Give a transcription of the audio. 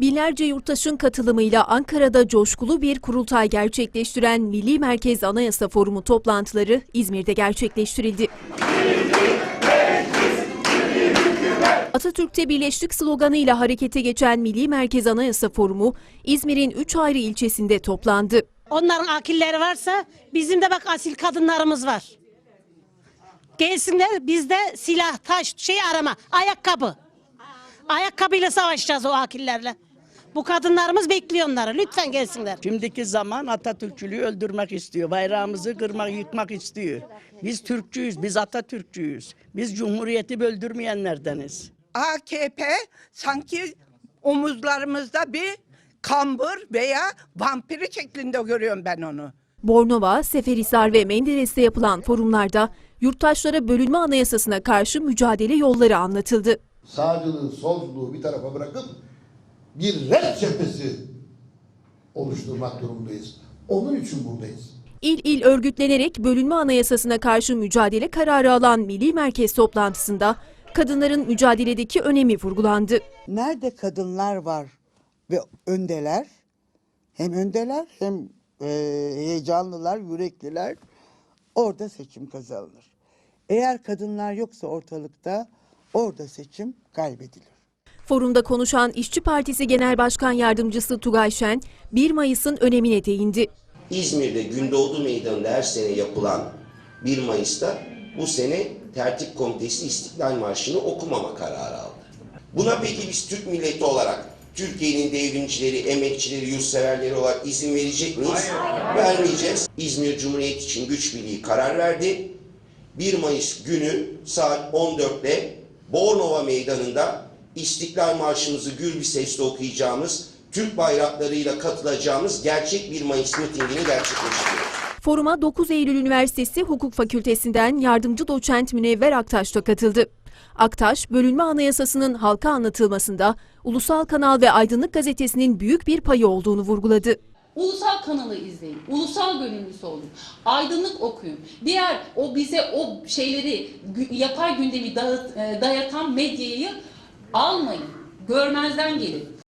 Binlerce yurttaşın katılımıyla Ankara'da coşkulu bir kurultay gerçekleştiren Milli Merkez Anayasa Forumu toplantıları İzmir'de gerçekleştirildi. Atatürk'te birleştik sloganıyla harekete geçen Milli Merkez Anayasa Forumu İzmir'in 3 ayrı ilçesinde toplandı. Onların akilleri varsa bizim de bak asil kadınlarımız var. Gelsinler bizde silah, taş, şey arama, ayakkabı. Ayakkabıyla savaşacağız o akillerle. Bu kadınlarımız bekliyor onları. Lütfen gelsinler. Şimdiki zaman Atatürkçülüğü öldürmek istiyor. Bayrağımızı kırmak, yıkmak istiyor. Biz Türkçüyüz, biz Atatürkçüyüz. Biz Cumhuriyeti böldürmeyenlerdeniz. AKP sanki omuzlarımızda bir kambur veya vampiri şeklinde görüyorum ben onu. Bornova, Seferihisar ve Menderes'te yapılan forumlarda yurttaşlara bölünme anayasasına karşı mücadele yolları anlatıldı. sağcılığı, solculuğu bir tarafa bırakıp bir red cephesi oluşturmak durumundayız. Onun için buradayız. İl il örgütlenerek bölünme anayasasına karşı mücadele kararı alan Milli Merkez toplantısında kadınların mücadeledeki önemi vurgulandı. nerede kadınlar var ve öndeler hem öndeler hem e, heyecanlılar, yürekliler orada seçim kazanılır. Eğer kadınlar yoksa ortalıkta orada seçim kaybedilir. Forumda konuşan İşçi Partisi Genel Başkan Yardımcısı Tugay Şen, 1 Mayıs'ın önemine değindi. İzmir'de Gündoğdu Meydanı'nda her sene yapılan 1 Mayıs'ta bu sene Tertip Komitesi İstiklal Marşı'nı okumama kararı aldı. Buna peki biz Türk milleti olarak Türkiye'nin devrimcileri, emekçileri, yurtseverleri olarak izin verecek miyiz? Vermeyeceğiz. İzmir Cumhuriyet için Güç Birliği karar verdi. 1 Mayıs günü saat 14'te Bornova Meydanı'nda İstiklal Marşımızı gür bir sesle okuyacağımız, Türk bayraklarıyla katılacağımız gerçek 1 Mayıs mitingini gerçekleştiriyoruz. Foruma 9 Eylül Üniversitesi Hukuk Fakültesinden yardımcı doçent Münevver Aktaş da katıldı. Aktaş, bölünme anayasasının halka anlatılmasında Ulusal Kanal ve Aydınlık Gazetesi'nin büyük bir payı olduğunu vurguladı. Ulusal kanalı izleyin. Ulusal gönüllüsü olun. Aydınlık okuyun. Diğer o bize o şeyleri yapay gündemi dağıt, e, dayatan medyayı almayın. Görmezden gelin.